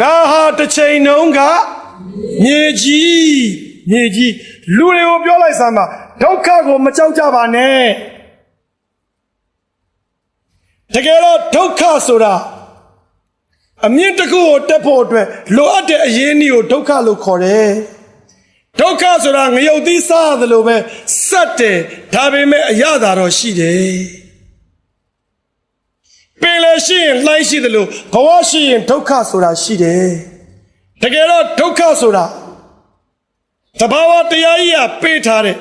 ငါဟာတစ်ချိန်နှုန်းကမြေကြီးမြေကြီးလူတွေကိုပြောလိုက်စမ်းပါဒုက္ခကိုမကြောက်ကြပါနဲ့တကယ်တော့ဒုက္ခဆိုတာအမြင့်တစ်ခုကိုတက်ဖို့အတွက်လိုအပ်တဲ့အရင်းအနှီးကိုဒုက္ခလို့ခေါ်တယ်ဒုက္ခဆိုတာငရုတ်သီးစားရတယ်လို့ပဲစက်တယ်ဒါပေမဲ့အရသာတော့ရှိတယ်ပင်လည်း ရှိရင်လှိုင်းရှိတယ်လို့ဘဝရှိရင်ဒုက္ခဆိုတာရှိတယ်တကယ်တော့ဒုက္ခဆိုတာတဘာဝတရားကြီးကပေးထားတဲ့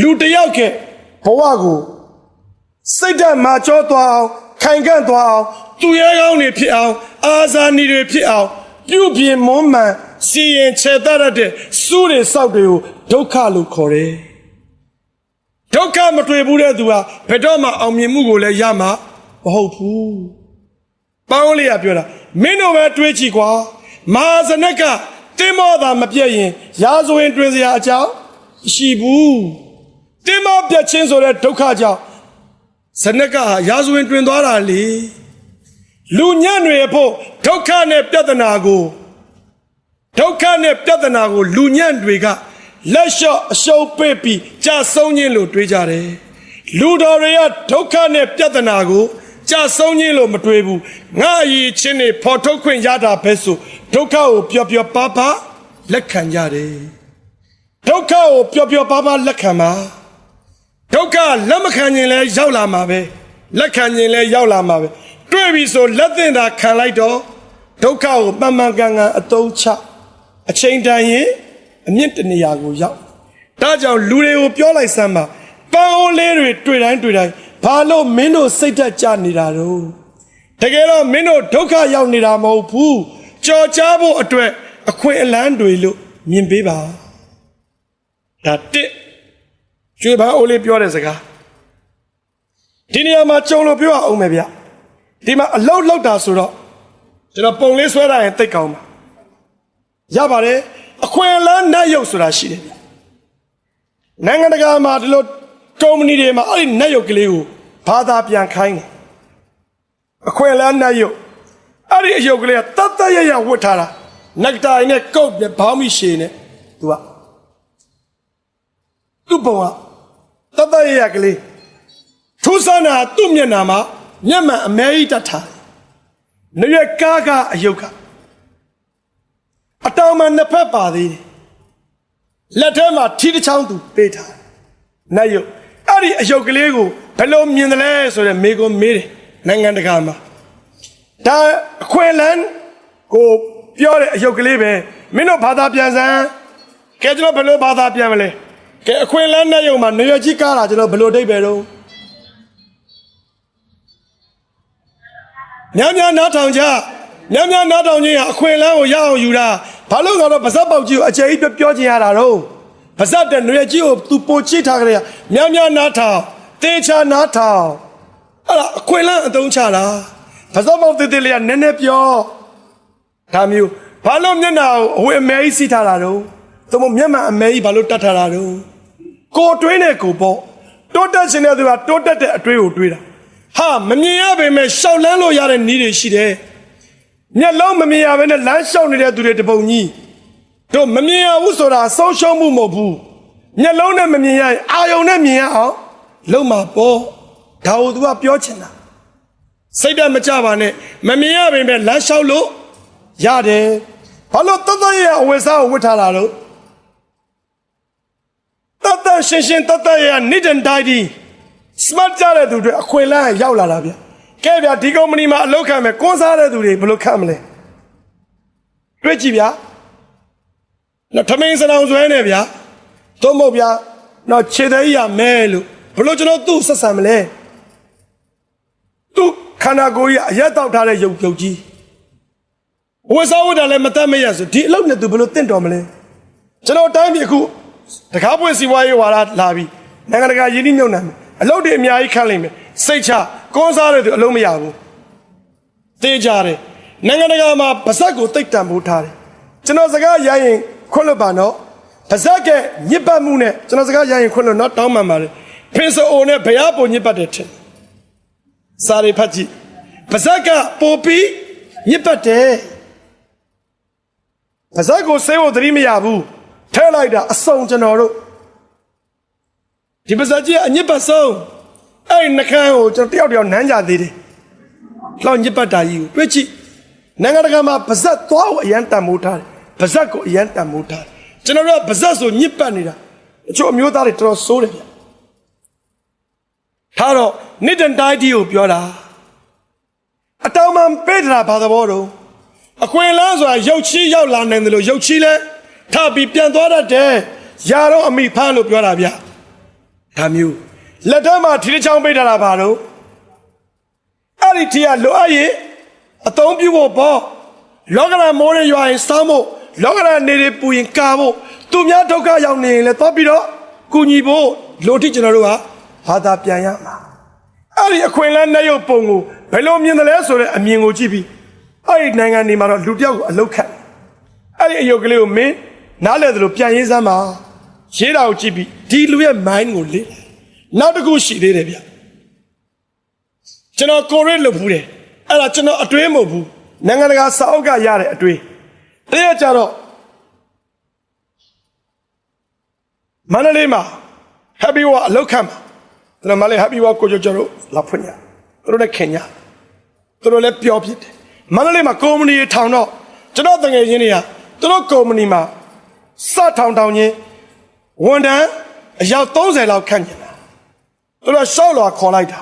လူတစ်ယောက်ကဘဝကိုစိတ်ဓာတ်မာကျောသွားအောင်ခိုင်ခန့်သွားအောင်သူရဲကောင်းတွေဖြစ်အောင် အာဇာနည်တွေဖြစ်အောင်ပြုပြင်မွမ်းမံစီရင်ချေတတ်တဲ့စူးတွေစောက်တွေကိုဒုက္ခလို့ခေါ်တယ်ဒုက္ခမတွေ့ဘူးတဲ့သူဟာဘယ်တော့မှအောင်မြင်မှုကိုလည်းရမှာမဟုတ်ဘူး ပေါင်းလေးကပြောတာမင်းတို့ပဲတွေးကြည့်ကွာမဟာဇနကတင်းမောသာမပြည့်ရင်ရာဇဝင်တွင်စရာအကြောင်းမရှိဘူးတင်းမောပြတ်ချင်းဆိုတဲ့ဒုက္ခကြောင့်ဇနကဟာရာဇဝင်တွင်သွားတာလေလူညံ့တွေဖို့ဒုက္ခနဲ့ပြဿနာကိုဒုက္ခနဲ့ပြဿနာကိုလူညံ့တွေကလက်လျှော့အရှုံးပေးပြီးကြာဆုံးခြင်းလို့တွေးကြတယ်လူတော်တွေကဒုက္ခနဲ့ပြဿနာကို ကြာဆုံးခြင်းလို့မတွေးဘူးငါအရေးချင်းတွေဖော်ထုတ်ခွင့်ရတာပဲဆိုဒုက္ခကိုပျော်ပျော်ပါပါလက်ခံကြတယ်ဒုက္ခကိုပျော်ပျော်ပါပါလက်ခံပါဒုက္ခလက်မခံရင်လည်းရောက်လာမှာပဲလက်ခံရင်လည်းရောက်လာမှာပဲတွေ့ပြီဆိုလက်သင့်တာခံလိုက်တော့ဒုက္ခကိုမှန်မှန်ကန်ကန်အသုံးချအချိန်တန်ရင်အမြင့်တနေရာကိုရောက်ဒါကြောင့်လူတွေကိုပြောလိုက်စမ်းပါပန်းအိုးလေးတွေတွေ့တိုင်းတွေ့တိုင်း ဘာလို့မင်းတို့စိတ်သက်ကြနေတာတော့တကယ်တော့မင်းတို့ဒုက္ခရောက်နေတာမဟုတ်ဘူးကြော်ကြားဖို့အတွက်အခွင့်အလန်းတွေလို့မြင်ပေးပါဒါတစ်ကျွေးပန်းအိုးလေးပြောတဲ့စကားဒီနေရာမှာကြုံလို့ပြောအောင်မယ်ဗျဒီမှာအလောက်လောက်တာဆိုတော့ကျွန်တော်ပုံလေးဆွဲတာရင်တိတ်ကောင်းပါရပါတယ်အခွင့်အလန်းနတ်ရုပ်ဆိုတာရှိတယ်ဗျနိုင်ငံတကာမှာဒီလိုကုမ္ပဏီတွေမှာအဲ့ဒီနတ်ရုပ်ကလေးကို ဘာသာပြန်ခိုင်းတယ်အခွင့်အလန်းနတ်ရုပ်အဲ့ဒီအယုတ်ကလေးကတတ်တတ်ရရဝတ်ထားတာနက်တာနဲ့ကုတ်နဲ့ဘောင်းမိရှည်နဲ့သူကသူ့ပုံကတတ်တတ်ရရကလေးထူးဆန်းတာသူ့မျက်နှာမှာမျက်မှန်အမဲကြီးတတ်ထားတယ်။နေရကားကအယုတ်ကအတောင်မှနှစ်ဖက်ပါသေးတယ်။လက်ထဲမှာထီးတစ်ချောင်းသူပေးထားတယ်။နတ်ယုတ်အဲ့ဒီအယုတ်ကလေးကို ဘယ်လိုမြင်တယ်လဲဆိုတော့မေကွန်မေးတယ်နိုင်ငံတကာမှာဒါအခွင့်အလန်းကိုပြောတဲ့အယုတ်ကလေးပဲမင်းတို့ဘာသာပြန်စမ်းကဲကျွန်တော်ဘယ်လိုဘာသာပြန်မလဲကဲအခွင့်အလန်းနဲ့ယုံမှာနေရကြီးကားတာကျွန်တော်ဘယ်လိုအဓိပ္ပာယ်တော့များများနားထောင်ကြများများနားထောင်ခြင်းဟာအခွင့်အလမ်းကိုရအောင်ယူတာဘာလို့ကတော့ဗဇက်ပေါက်ကြီးကိုအကျယ်ကြီးပြောချင်ရတာတော့ဗဇက်တဲ့နွေကြီးကိုသူပိုချိထားကြရများများနားထောင် တေချာနားထောင်အဲ့ဒါအခွင့်အလမ်းအသုံးချတာဗဇက်ပေါက်တေးသေးလေးကနည်းနည်းပြောဒါမျိုးဘာလို့မျက်နှာကိုအဝေအမဲကြီးစီးထားတာတော့သူမမျက်မှန်အမဲကြီးဘာလို့တတ်ထားတာတော့ကိုတွင်းနဲ့ကိုပေါ့တိုးတက်ခြင်းတဲ့သူကတိုးတက်တဲ့အတွေးကိုတွေးတာဟာမမြင်ရပေမဲ့ရှောက်လန်းလို့ရတဲ့နည်းတွေရှိတယ်မျက်လုံးမမြင်ရဘဲနဲ့လမ်းလျှောက်နေတဲ့သူတွေတပုံကြီးတို့မမြင်ရဘူးဆိုတာဆုံးရှုံးမှုမဟုတ်ဘူးမျက်လုံးနဲ့မမြင်ရရင်အာယုံနဲ့မြင်ရအောင် လုံးမှာပေါ့ဒါကိုသူကပြောချင်တာစိတ်ဓာတ်မကြပါနဲ့မမြင်ရပေမဲ့လမ်းလျှောက်လို့ရတယ်ဘာလို့တတ်တရအဝိစားကိုဝတ်ထားတာလို့တတ်တရှင်းရှင်းတတ်တရနိဒန်ဒိုင်ဒီ smart ကြတဲ့သူတွေအခွင့်အလမ်းရောက်လာတာဗျကဲဗျဒီကုမ္ပဏီမှာအလုပ်ခံမယ်ကွန်းစားတဲ့သူတွေဘယ်လိုခံမလဲတွေ့ကြည့်ဗျာနော်ထမင်းစလောင်ဆွဲနေဗျာသို့မဟုတ်ဗျာနော်ခြေသေးရမဲလို့ ဘယ်လိုကျွန်တော်သူ့ဆက်ဆံမလဲသူ့ခန္ဓာကိုယ်ကြီးအရက်တောက်ထားတဲ့ရုပ်ရုပ်ကြီးဝတ်စားဝတ်တာလည်းမတတ်မရဆိုဒီအလုပ်နဲ့သူဘယ်လိုတင့်တော်မလဲကျွန်တော်တိုင်းပြည်အခုတကားပွင့်စီဝါရေးဝါလာလာပြီးနိုင်ငံတကာယင်းနှိမ့်ညွန့်တယ်အလုပ်တွေအများကြီးခန့်လိမ့်မယ်စိတ်ချကွန်းစားတဲ့သူအလုံးမရဘူးသိကြတယ်နိုင်ငံတကာမှာဗဇက်ကိုတိတ်တံပိုးထားတယ်ကျွန်တော်စကားရရင်ခွင့်လွတ်ပါနော်ဗဇက်ကညစ်ပတ်မှုနဲ့ကျွန်တော်စကားရရင်ခွင့်လွတ်နော်တောင်းပန်ပါတယ် ပင်စအိုနဲ့ဘရားပုံညစ်ပတ်တယ်ထင်စာရိဖတ်ကြည့်ဗဇက်ကပိုပြီးညစ်ပတ်တယ်ပါဇက်ကိုဆေးဖို့သတိမရဘူးထဲလိုက်တာအစုံကျွန်တော်တို့ဒီပါဇက်ကြီးကအညစ်ပတ်ဆုံးအဲ့ဒီနှကန်းကိုကျွန်တော်တယောက်တယောက်နမ်းကြသေးတယ်လောက်ညစ်ပတ်တာကြီးကိုတွေ့ကြည့်နိုင်ငံတကာမှာပါဇက်သွားကိုအရန်တန်မိုးထားတယ်ပါဇက်ကိုအရန်တန်မိုးထားတယ်ကျွန်တော်တို့ကပါဇက်ဆိုညစ်ပတ်နေတာအချို့အမျိုးသားတွေတော်တော်ဆိုးတယ်ဗျ ထားတော့နိတန်တိုင်းတီကိုပြောတာအတောင်မှန်ပေးတာဘာသဘောတော့အခွင့်အလန်းဆိုတာရုပ်ချီးရောက်လာနိုင်တယ်လို့ရုပ်ချီးလဲထပ်ပြီးပြန်သွားတတ်တယ်။ယာတော့အမိဖမ်းလို့ပြောတာဗျ။ဒါမျိုးလက်ထက်မှာထီးတစ်ချောင်းပိတ်ထားတာပါတော့အဲ့ဒီထီးကလိုအပ်ရင်အသုံးပြုဖို့ပေါ့လောကရန်မိုးရရွာရင်စောင်းဖို့လောကရန်နေတွေပူရင်ကာဖို့သူများဒုက္ခရောက်နေရင်လည်းသွားပြီးတော့ကုညီဖို့လိုထိကျွန်တော်တို့က ဘာသာပြန်ရမှာအဲ့ဒီအခွင့်အလန်းနဲ့ရုပ်ပုံကိုဘယ်လိုမြင်တယ်လဲဆိုတဲ့အမြင်ကိုကြည့်ပြီးအဲ့ဒီနိုင်ငံတွေမှာတော့လူတစ်ယောက်ကိုအလုတ်ခတ်အဲ့ဒီအယုတ်ကလေးကိုမင်းနားလဲသလိုပြန်ရေးစမ်းပါရေးတာကိုကြည့်ပြီးဒီလူရဲ့ mind ကိုလေ့လာနောက်တစ်ခုရှိသေးတယ်ဗျကျွန်တော်ကိုရစ်လုပ်ဘူးတယ်အဲ့ဒါကျွန်တော်အတွေးမဟုတ်ဘူးနိုင်ငံတကာစာအုပ်ကရတဲ့အတွေးတရက်ကြတော့မန္တလေးမှာ happy wa အလုတ်ခတ်မှာ ကျွန်တော်မလေး happy wa ကိုကြိုကြတို့လာဖွင့်ရသူတို့လည်းခင်ညာသူတို့လည်းပြောဖြစ်တယ်မန္တလေးမှာကုမ္ပဏီထောင်တော့ကျွန်တော်တငယ်ချင်းတွေကသူတို့ကုမ္ပဏီမှာစထောင်ထောင်ချင်းဝန်ထမ်းအယောက်30လောက်ခန့်ကျင်တာသူတို့ရှောက်လွာခေါ်လိုက်တာ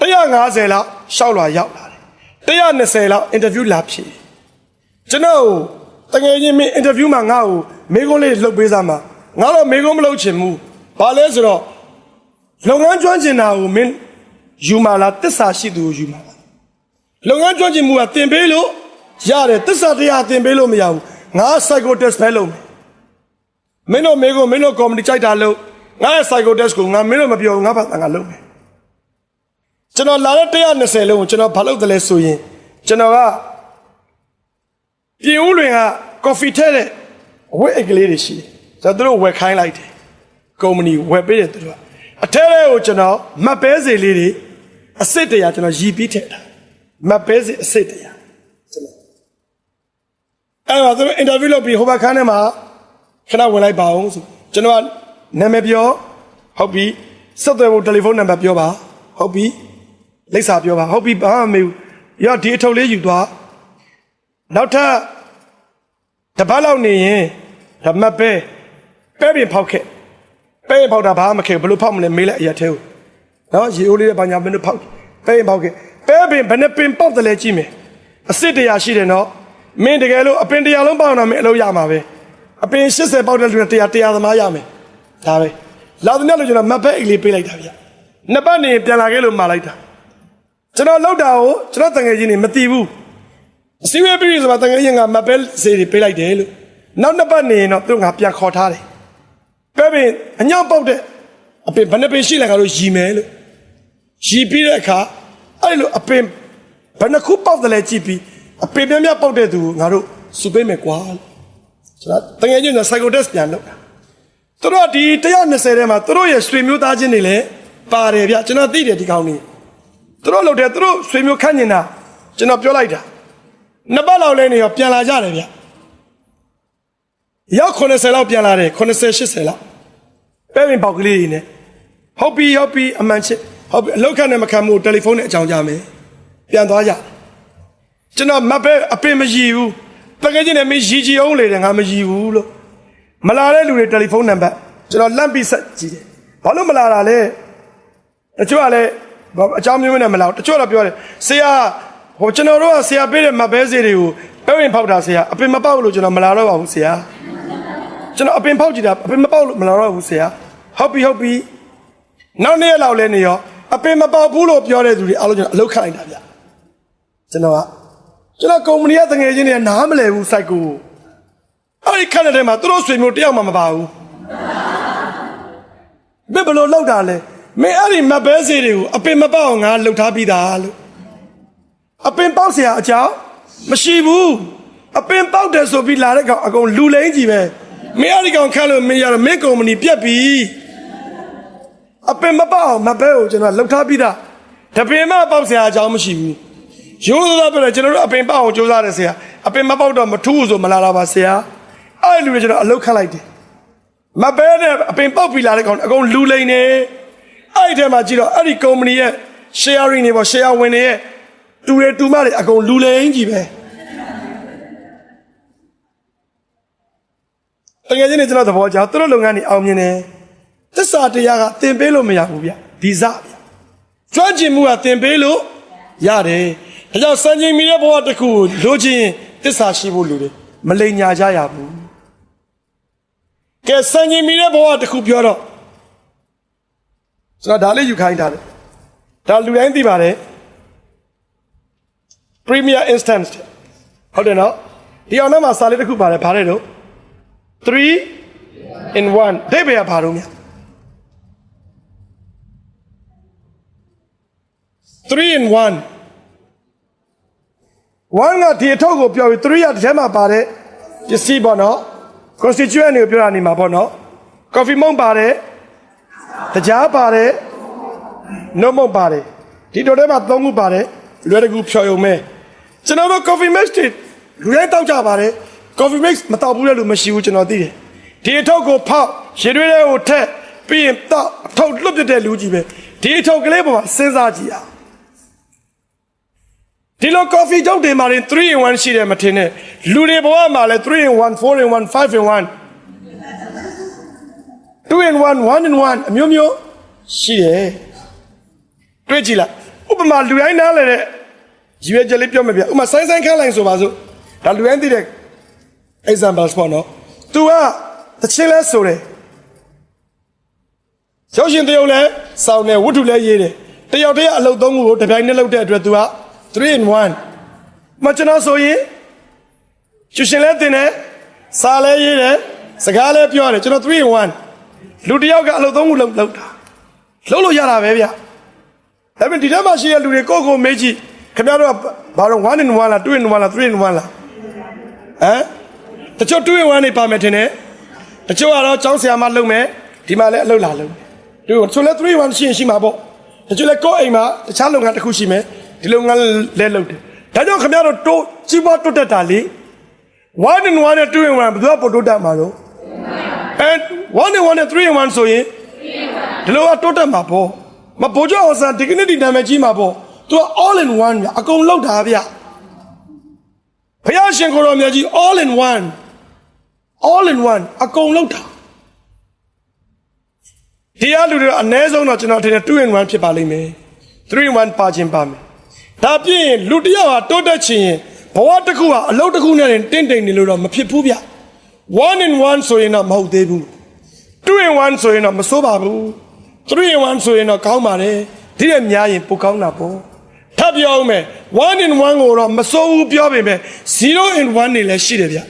150လောက်ရှောက်လွာရောက်လာတယ်120လောက်အင်တာဗျူးလာဖြေကျွန်တော်တငယ်ချင်းမင်းအင်တာဗျူးမှာငါ့ကိုမေကုန်းလေးလှုပ်ပေးစမ်းပါငါတော့မေကုန်းမလုပ်ချင်ဘူးဘာလဲဆိုတော့ လုပ်ငန်းကျွမ်းကျင်တာကိုမင်းယူမာလားတစ္ဆာရှိသူကိုယူမာလားလုပ်ငန်းကျွမ်းကျင်မှုကတင်ပေးလို့ရတယ်သစ္စာတရားတင်ပေးလို့မရဘူးငါ psycho test ပဲလုပ်မယ်မင်းတို့မေကိုမင်းတို့ comedy ကြိုက်တာလို့ငါရဲ့ psycho test ကိုငါမင်းတို့မပြောဘူးငါဘာသာငါလုပ်မယ်ကျွန်တော်လာတဲ့120လုံးကိုကျွန်တော်ဘာလုပ်တယ်လဲဆိုရင်ကျွန်တော်ကပြင်ဦးလွင်က coffee ထဲတဲ့အဝတ်အိတ်ကလေးတွေရှိတယ်ကျွန်တော်တို့ဝယ်ခိုင်းလိုက်တယ်ကုမ္ပဏီဝယ်ပေးတယ်သူတို့က အထဲထဲကိုကျွန်တော်မတ်ပဲစေလေးတွေအစ်စ်တရာကျွန်တော်ရည်ပြီးထည့်တာမတ်ပဲစီအစိတ်တရားကျွန်တော်အဲ့တော့သူတို့အင်တာဗျူးလုပ်ပြီးဟိုဘက်ခန်းထဲမှာခဏဝင်လိုက်ပါအောင်ဆိုကျွန်တော်ကနာမည်ပြောဟုတ်ပြီဆက်သွယ်ဖို့တယ်လီဖုန်းနံပါတ်ပြောပါဟုတ်ပြီလိပ်စာပြောပါဟုတ်ပြီဘာမှမမေးဘူးရောဒီအထုပ်လေးယူသွားနောက်ထပ်တစ်ပတ်လောက်နေရင်ဒါမတ်ပဲပဲပြင်ဖောက်ခဲ့ ပဲပြင်ဖောက်တာဘာမှမခဲ့ဘူးဘယ်လို့ဖောက်မလဲမေးလိုက်အရာသေးဘူးနော်ရေအိုးလေးနဲ့ဘာညာမင်းတို့ဖောက်ပဲပြင်ဖောက်ခဲ့ပဲပင်ဘယ်နှပင်ပေါက်တယ်လဲကြည့်မယ်အစ်စ်တရားရှိတယ်နော်မင်းတကယ်လို့အပင်တရားလုံးပေါက်တော့မင်းအလုပ်ရမှာပဲအပင်80ပေါက်တဲ့လူနဲ့တရားတရားသမားရမယ်ဒါပဲလာတဲ့နေ့လို့ကျွန်တော်မတ်ပဲအိတ်လေးပေးလိုက်တာဗျနှစ်ပတ်နေပြန်လာခဲ့လို့မှာလိုက်တာကျွန်တော်လောက်တာကိုကျွန်တော်တငယ်ချင်းတွေမသိဘူးအစည်းအဝေးပြီးဆိုတော့တငယ်ချင်းကမတ်ပဲစေးတွေပေးလိုက်တယ်လို့နောက်နှစ်ပတ်နေရင်တော့သူကငါပြန်ခေါ်ထားတယ် ပဲပင်အညောင်းပေါက်တဲ့အပင်ဘယ်နှပင်ရှိလဲကတော့ရီမယ်လို့ရီပြီးတဲ့အခါအဲ့လိုအပင်ဘယ်နှခုပေါက်တယ်လဲကြည့်ပြီးအပင်များများပေါက်တဲ့သူကိုငါတို့စုပေးမယ်ကွာကျွန်တော်တကယ်ချင်းက psycho test ပြန်လုပ်တာသူတို့ကဒီ120ထဲမှာသူတို့ရဲ့ဆွေမျိုးသားချင်းတွေလည်းပါတယ်ဗျကျွန်တော်သိတယ်ဒီကောင်ကြီးသူတို့လုပ်တယ်သူတို့ဆွေမျိုးခန့်နေတာကျွန်တော်ပြောလိုက်တာနှစ်ပတ်လောက်လဲနေရောပြန်လာကြတယ်ဗျ ရောက်80လောက်ပြန်လာတယ်80 80လောက်ပဲပင်ပေါက်ကလေးတွေနဲ့ဟုတ်ပြီဟုတ်ပြီအမှန်ချစ်ဟုတ်ပြီအလောက်ခနဲ့မခံမှုတယ်လီဖုန်းနဲ့အကြောင်းကြမယ်ပြန်သွားကြကျွန်တော်မပဲအပင်မရည်ဘူးတကယ်ချင်းနဲ့မရည်ကြည်အောင်လေတယ်ငါမရည်ဘူးလို့မလာတဲ့လူတွေတယ်လီဖုန်းနံပါတ်ကျွန်တော်လန့်ပြီးဆက်ကြည့်တယ်ဘာလို့မလာတာလဲတချို့ကလည်းအကြောင်းမျိုးနဲ့မလာဘူးတချို့တော့ပြောတယ်ဆရာဟိုကျွန်တော်တို့ကဆရာပေးတဲ့မပဲစီတွေကိုပဲဝင်ဖောက်တာဆရာအပင်မပေါက်လို့ကျွန်တော်မလာတော့ပါဘူးဆရာ ကျွန်တော်အပင်ဖောက်ကြည့်တာအပင်မပေါက်လို့မလာတော့ဘူးဆရာဟုတ်ပြီဟုတ်ပြီ နောက်နေ့လောက်လဲနေရောအပင်မပေါက်ဘူးလို့ပြောတဲ့သူတွေအားလုံးကျွန်တော်အလုပ်ခန့်လိုက်တာဗျကျွန်တော်ကကျွန်တော်ကုမ္ပဏီကတငယ်ချင်းတွေကနားမလဲဘူးစိုက်ကိုအဲ့ဒီခန့်တဲ့ထဲမှာသူတို့ဆွေမျိုးတယောက်မှမပါဘူးဘယ်ဘလို့လောက်တာလဲမင်းအဲ့ဒီမဘဲစေးတွေကိုအပင်မပေါက်အောင်ငါလှုပ်ထားပြီးသားလို့အပင်ပေါက်เสียအကြောင်းမရှိဘူးအပင်ပေါက်တယ်ဆိုပြီးလာတဲ့ကောင်အကုန်လူလိမ့်ကြီးပဲ မင်းအဲ့ဒီကောင်ခန့်လို့မင်းရတော့မင်းကုမ္ပဏီပြက်ပြီအပင်မပေါက်အောင်မပဲကိုကျွန်တော်လှုပ်ထားပြီးသားတပင်မပေါက်ဆရာအကြောင်းမရှိဘူးရိုးသားပြောတယ်ကျွန်တော်တို့အပင်ပေါက်အောင်ကြိုးစားတယ်ဆရာအပင်မပေါက်တော့မထူးဘူးဆိုမလာတာပါဆရာအဲ့ဒီလူတွေကျွန်တော်အလုတ်ခတ်လိုက်တယ်မပဲနဲ့အပင်ပေါက်ပြီးလာတဲ့ကောင်အကုန်လူလိန်နေအဲ့ဒီထဲမှာကြည့်တော့အဲ့ဒီကုမ္ပဏီရဲ့ sharing တွေပေါ့ share ဝင်တွေရဲ့တူရတူမတွေအကုန်လူလိန်ကြီးပဲ တကယ်ချင်းနေကျွန်တော်သဘောကျသူတို့လုပ်ငန်းတွေအောင်မြင်တယ်သစ္စာတရားကသင်ပေးလို့မရဘူးဗျဒီစဗျကျွမ်းကျင်မှုကသင်ပေးလို့ရတယ်ဒါကြောင့်စံချိန်မီတဲ့ဘဝတစ်ခုကိုလိုချင်ရင်သစ္စာရှိဖို့လိုတယ်မလိမ်ညာကြရဘူးကဲစံချိန်မီတဲ့ဘဝတစ်ခုပြောတော့ကျွန်တော်ဒါလေးယူခိုင်းထားတယ်ဒါလူတိုင်းသိပါတယ် Premier Instance ဟုတ်တယ်နော်ဒီအောင်ထဲမှာစာလေးတစ်ခုပါတယ်ဗါတဲ့တော့ 3 in 1ဒိဗေကဘာလို့မြ3 in 1 1ကဒီအထုပ်ကိုပြောပြီး3ကတစ်ထဲမှာပါတဲ့ပစ္စည်းပေါ့နော် constituent တွေကိုပြောတာနေမှာပေါ့နော် coffee မုံပါတယ်တကြားပါတယ်နှုတ်မုံပါတယ်ဒီတော့ထဲမှာသုံးခုပါတယ်လွယ်တကူဖြော်ရုံပဲကျွန်တော်တို့ coffee mix တွေလူတိုင်းတောက်ကြပါတယ် coffee mix မတောက်ဘူးတဲ့လူမရှိဘူးကျွန်တော်သိတယ်ဒီအထုပ်ကိုဖောက်ရေတွေးတွေကိုထက်ပြီးရင်တောက်အထုပ်လွတ်ပြတဲ့လူကြီးပဲဒီအထုပ်ကလေးပေါ်မှာစဉ်းစားကြည့်အောင်ဒီလို coffee ကြောင့်တင်มาရင်3 in 1ရှိတယ်မထင်နဲ့လူတွေဘဝမှာလဲ3 in 1 4 in 1 5 in 1 2 in 1 1 in 1အမျိုးမျိုးရှိတယ်တွေ့ကြည့်လိုက်ဥပမာလူတိုင်းနားလဲတဲ့ရည်ရွယ်ချက်လေးပြောမပြဥပမာဆိုင်းဆိုင်းခန်းလိုက်ဆိုပါစို့ဒါလူတိုင်းသိတဲ့ examples ပေါ့နော် तू ကတချင်းလဲဆိုတယ်ကျောင်းရှင်တယောက်လဲစောင်းတယ်ဝတ္ထုလဲရေးတယ်တယောက်တည်းအလုပ်သုံးခုကိုတစ်ပြိုင်နက်လုပ်တဲ့အတွက် तू က3 in 1မကျွန်တော်ဆိုရင်ကျရှင်လဲတင်တယ်စာလဲရေးတယ်စကားလဲပြောတယ်ကျွန်တော်3 in 1လူတစ်ယောက်ကအလုပ်သုံးခုလုပ်လုပ်တာလုပ်လို့ရတာပဲဗျဒါပေမဲ့ဒီထဲမှာရှိတဲ့လူတွေကိုယ့်ကိုယ်မေးကြည့်ခင်ဗျားတို့ကဘာလို့1 in 1လား2 in 1လား3 in 1လားဟမ် တချို့2 in 1နေပါမယ်ထင်တယ်တချို့ကတော့ကျောင်းဆရာမလုပ်မယ်ဒီမှာလည်းအလုပ်လာလုပ်တယ်တချို့လည်း3 in 1ရှိရင်ရှိမှာပေါ့တချို့လည်းကိုယ့်အိမ်မှာတခြားလုပ်ငန်းတစ်ခုရှိမယ်ဒီလုပ်ငန်းလည်းလုပ်တယ်ဒါကြောင့်ခင်ဗျားတို့တိုးကြီးပွားတိုးတက်တာလေ1 in 1နဲ့2 in 1ဘယ်သူကပိုတိုးတက်မှာတော့အဲ1 in 1နဲ့3 in 1ဆိုရင်ဒီလိုကတိုးတက်မှာပေါ့မဘိုးကျော်အောင်စံဒီကနေ့ဒီနာမည်ကြီးမှာပေါ့သူက all in one ဗျအကုန်လောက်တာဗျဘုရားရှင်ကိုတော်မြတ်ကြီး all in one all in one အကုန်လောက်တာတရားလူတွေအ ਨੇ ဆုံးတော့ကျွန်တော်ထင်တယ်2 in 1ဖြစ်ပါလိမ့်မယ်3 in 1ပါခြင်းပါမယ်ဒါပြည့်ရင်လူတစ်ယောက်ဟာတိုးတက်ချင်ရင်ဘဝတစ်ခုဟာအလုပ်တစ်ခုနဲ့တင်တင့်တိမ်နေလို့တော့မဖြစ်ဘူးဗျ1 in 1ဆိုရင်တော့မဟုတ်သေးဘူး2 in 1ဆိုရင်တော့မစိုးပါဘူး3 in 1ဆိုရင်တော့ကောင်းပါတယ်ဒီတဲ့များရင်ပိုကောင်းတာပေါ့ထပ်ပြောအောင်မယ်1 in 1ကိုတော့မစိုးဘူးပြောပေမဲ့0 in 1နေလည်းရှိတယ်ဗျ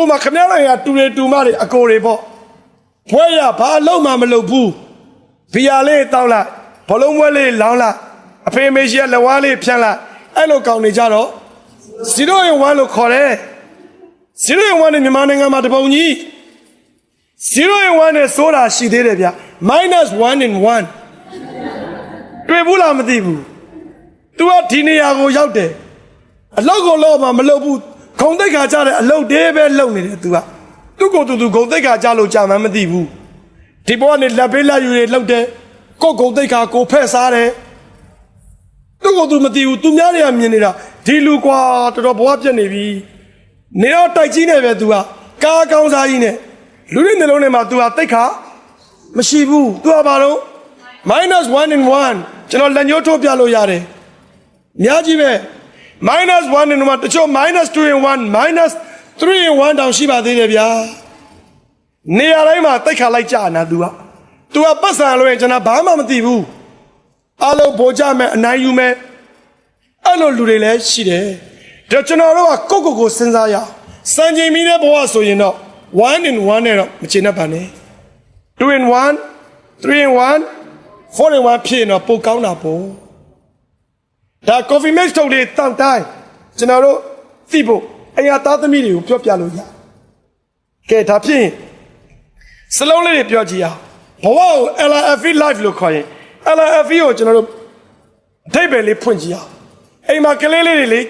ဥပမာခမရလိုက်ရတူတွေတူမတွေအကိုတွေပေါ့ဘွဲရဘာအလုံးမှမလုပ်ဘူးဘီယာလေးတောက်လိုက်ဘလုံးဘွဲလေးလောင်းလိုက်အဖေမေရှိကလက်ဝါးလေးဖြန့်လိုက်အဲ့လိုကောင်းနေကြတော့0 in 1လို့ခေါ်တယ်0 in 1နဲ့မြန်မာနိုင်ငံမှာတပုံကြီး0 in 1နဲ့ဆိုတာရှိသေးတယ်ဗျ minus 1 in 1တွေ့ဘူးလားမသိဘူး तू ကဒီနေရာကိုရောက်တယ်အလောက်ကိုလောက်မှမလုပ်ဘူး ဂုံတိတ်ခါကြတဲ့အလုပ်တည်းပဲလုပ်နေတယ် तू ကသူ့ကိုယ်သူသူဂုံတိတ်ခါကြလို့ကြာမှန်းမသိဘူးဒီဘောကနေလက်ပေးလက်ယူတွေလုပ်တယ်ကိုယ်ဂုံတိတ်ခါကိုဖက်စားတယ်သူ့ကိုယ်သူမသိဘူးသူများတွေကမြင်နေတာဒီလူကွာတော်တော်ဘဝပြက်နေပြီနေတော့တိုက်ကြီးနေပဲ तू ကကားကောင်းစားကြီးနဲ့လူတွေနှလုံးထဲမှာ तू ကတိတ်ခါမရှိဘူး तू ကဘာလို့ minus 1 in 1ကျွန်တော်လက်ညှိုးထိုးပြလို့ရတယ်အများကြီးပဲ minus 1 in 1တချို့ minus 2 in 1 minus 3 in 1တောင်ရှိပါသေးတယ်ဗျာနေရာတိုင်းမှာတိတ်ခါလိုက်ကြနာ तू က तू ကပတ်စံလို့ရင်ကျွန်တော်ဘာမှမသိဘူးအလုံးပိုကြမယ်အနိုင်ယူမယ်အဲ့လိုလူတွေလည်းရှိတယ်ဒါကျွန်တော်တို့ကကိုယ့်ကိုယ်ကိုစဉ်းစားရအောင်စံချိန်မီတဲ့ဘဝဆိုရင်တော့1 in 1နဲ့တော့မချင်တတ်ပါနဲ့2 in 1 3 in 1 4 in 1ဖြစ်ရင်တော့ပိုကောင်းတာပေါ့ ဒါ coffee mix ထုတ်လေးတောက်တိုင်းကျွန်တော်တို့သိဖို့အရာသားသမီးတွေကိုပြောပြလို့ရကဲဒါဖြစ်ရင်စလုံးလေးတွေပြောကြည့်အောင်ဘဝကို LFE live လို့ခေါ်ရင် LFE ကိုကျွန်တော်တို့အထိပ္ပယ်လေးဖွင့်ကြည့်အောင်အိမ်မှာကလေးလေးတွေလေး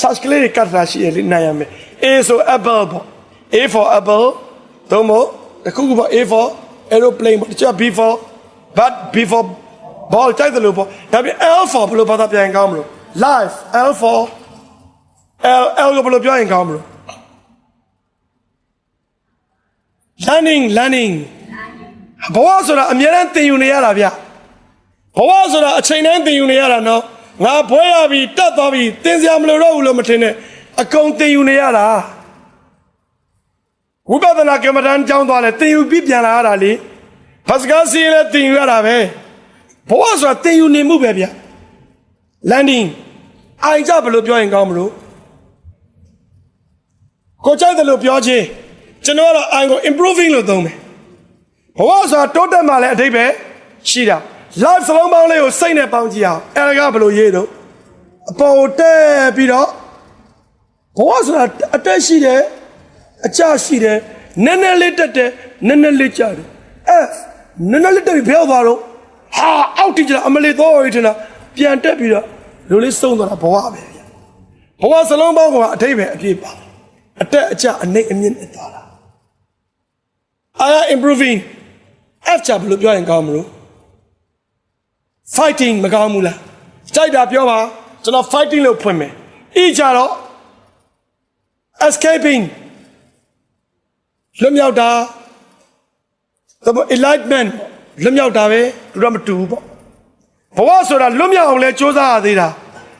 search ကလေးတွေကတ်တာရှိရလေနိုင်ရမယ် A ဆို apple ပေါ့ A for apple သုံးဖို့တစ်ခုခုပေါ့ A for aeroplane ပေါ့တခြား B for but B for ball တိုက်တယ်လို့ပေါ့ဒါပြင် L for ဘယ်လိုဘာသာပြန်ရင်ကောင်းမလို့ life L for L L ကိုဘယ်လိုပြောရင်ကောင်းမလို့ learning learning ဘဝဆိုတာအများအားသင်ယူနေရတာဗျဘဝဆိုတာအချိန်တိုင်းသင်ယူနေရတာနော်ငါဘွဲရပြီတက်သွားပြီသင်စရာမလိုတော့ဘူးလို့မထင်နဲ့အကုန်သင်ယူနေရတာဝိပဿနာကမ္မဋ္ဌာန်းကျောင်းသွားလဲသင်ယူပြီးပြန်လာရတာလေဖတ်စကားစီးရင်လည်းသင်ယူရတာပဲ ဘဝဆိုတာသင်ယူနေမှုပဲဗျ landing အိုင်ကြဘယ်လိုပြောရင်ကောင်းမလို့ကိုကြိုက်တယ်လို့ပြောချင်းကျွန်တော်ကတော့အိုင်ကို improving လို့သုံးမယ်ဘဝဆိုတာတိုးတက်မှလည်းအထိပ္ပယ်ရှိတာ live စလုံးပေါင်းလေးကိုစိတ်နဲ့ပေါင်းကြည့်အောင်အဲဒါကဘယ်လိုရေးတော့အပေါ်ကိုတက်ပြီးတော့ဘဝဆိုတာအတက်ရှိတယ်အကျရှိတယ်နည်းနည်းလေးတက်တယ်နည်းနည်းလေးကျတယ်အဲနည်းနည်းလေးတက်ပြီးဘယ်ရောက်သွားတော့ ဟာအောက်တိကျတာအမလေးတော့ရထင်တာပြန်တက်ပြီးတော့လူလေးစုံသွားတာဘဝပဲဗျဘဝစလုံးပေါင်းကအထိပ္ပယ်အပြည့်ပါအတက်အကျအနှိမ့်အမြင့်နဲ့သွားတာ I am improving F ချဘယ်လိုပြောရင်ကောင်းမလို့ fighting မကောင်းဘူးလားကြိုက်တာပြောပါကျွန်တော် fighting လို့ဖွင့်မယ် E ကြတော့ escaping လွတ်မြောက်တာသဘော enlightenment လွတ်မြောက်တာပဲတူတော့မတူဘူးပေါ့ဘဝဆိုတာလွတ်မြောက်အောင်လဲစူးစမ်းရသေးတာ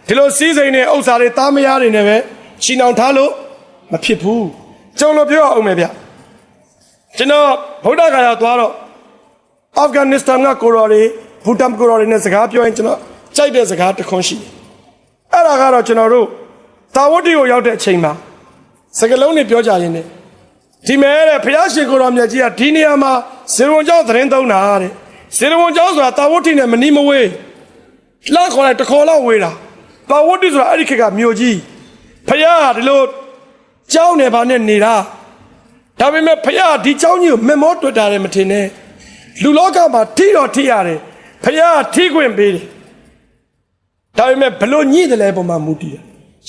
ဒီလိုစီးစိမ်နဲ့ဥစ္စာတွေသားမယားတွေနဲ့ပဲချီနှောင်ထားလို့မဖြစ်ဘူးကျုံလို့ပြောအောင်မယ်ဗျကျွန်တော်ဗုဒ္ဓဂါယာသွားတော့အာဖဂန်နစ္စတန်ကကိုရော်တွေဘူတမ်ကိုရော်တွေနဲ့စကားပြောရင်ကျွန်တော်ကြိုက်တဲ့စကားတစ်ခွန်းရှိတယ်အဲ့ဒါကတော့ကျွန်တော်တို့သာဝတိကိုရောက်တဲ့အချိန်မှာစကလုံးတွေပြောကြရင်ね ဒီမဲတဲ့ဘုရားရှင်ကိုတော်မြတ်ကြီးကဒီနေရာမှာဇေရဝန်ကျောင်းသတင်းသုံးတာတဲ့ဇေရဝန်ကျောင်းဆိုတာတာဝတိနဲ့မနီးမဝေးလှခေါ်လိုက်တစ်ခေါ်လောက်ဝေးတာတာဝတိဆိုတာအဲ့ဒီခေတ်ကမြို့ကြီးဘုရားကဒီလိုကျောင်းနယ်ဘာနဲ့နေတာဒါပေမဲ့ဘုရားကဒီကျောင်းကြီးကိုမမောတွေ့တာလည်းမထင်နဲ့လူလောကမှာထိတော့ထိရတယ်ဘုရားကထိခွင့်ပေးတယ်ဒါပေမဲ့ဘလို့ညှိတယ်လဲပုံမှာမူတည်တယ်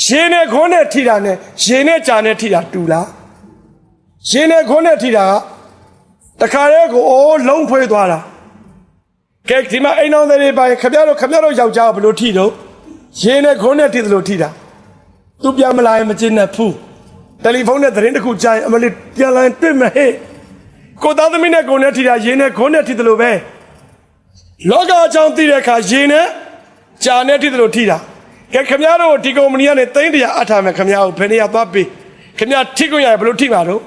ရေနဲ့ခွန်းနဲ့ထိတာနဲ့ရေနဲ့ကြာနဲ့ထိတာတူလား ရင်းနဲ့ခွန်းနဲ့ထိတာကတခါတည်းကိုအိုးလုံးဖွေးသွားတာကဲဒီမှာအိမ်အောင်တွေပါခမရတို့ခမရတို့ယောက်ျားကဘယ်လိုထိတော့ရင်းနဲ့ခွန်းနဲ့ထိတယ်လို့ထိတာသူပြန်မလာရင်မကျင်းနဲ့ဖူးတယ်လီဖုန်းနဲ့သတင်းတစ်ခုကြားရင်အမလေးပြန်လာရင်တွေ့မဟဲ့ကိုသားသမီးနဲ့ကိုနဲ့ထိတာရင်းနဲ့ခွန်းနဲ့ထိတယ်လို့ပဲလောကအကြောင်းသိတဲ့အခါရင်းနဲ့ကြာနဲ့ထိတယ်လို့ထိတာကဲခမရတို့ဒီကုမ္ပဏီကနေသိန်းတရာအထားမယ်ခမရကိုဘယ်နေရာသွားပေးခမရထိခွင့်ရရင်ဘယ်လိုထိမှာတော့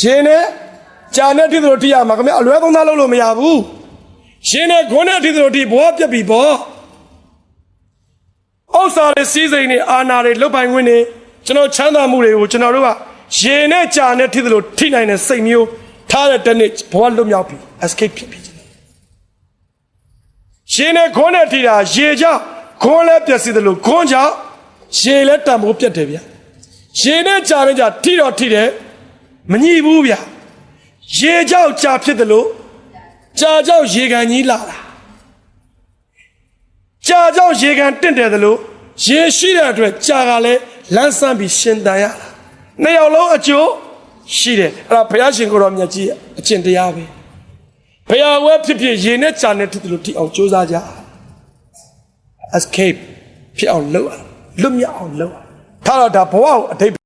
ရှင်နဲ့ကြာနဲ့တိတို့တိရမှာခင်ဗျအလွဲသုံးသားလုပ်လို့မရဘူးရှင်နဲ့ခွန်းနဲ့တိတို့တိဘောပြက်ပြီဘောဥစ္စာတွေစီးစိမ်တွေအာနာတွေလုတ်ပိုင်ခွင့်တွေကျွန်တော်ချမ်းသာမှုတွေကိုကျွန်တော်တို့ကရှင်နဲ့ကြာနဲ့တိတို့ထိနိုင်တဲ့စိတ်မျိုးထားတဲ့တနေ့ဘောလွတ်မြောက်ပြီ escape ဖြစ်ပြီရှင်နဲ့ခွန်းနဲ့ထိတာရေကြောင့်ခွန်းလည်းပြက်စီတယ်လို့ခွန်းကြောင့်ရေလည်းတံမိုးပြက်တယ်ဗျရှင်နဲ့ကြာနဲ့ကြာထိတော့ထိတယ် မညှိဘူးဗျရေကြောက်ကြာဖြစ်တယ်လို့ကြာကြောက်ရေကန်ကြီးလာတာကြာကြောက်ရေကန်တင့်တယ်တယ်လို့ရေရှိတဲ့အတွက်ကြာကလည်းလန်းဆန်းပြီးရှင်တန်ရတာနှစ်ယောက်လုံးအကျိုးရှိတယ်အဲ့ဒါဘုရားရှင်ကိုယ်တော်မြတ်ကြီးရဲ့အကျင့်တရားပဲဘုရားဝဲဖြစ်ဖြစ်ရေနဲ့ကြာနဲ့ဖြစ်တယ်လို့ထိအောင်ကြိုးစားကြ escape ဖြစ်အောင်လုပ်အောင်လွတ်မြောက်အောင်လုပ်အောင်ထားတော့ဒါဘဝကိုအတိတ်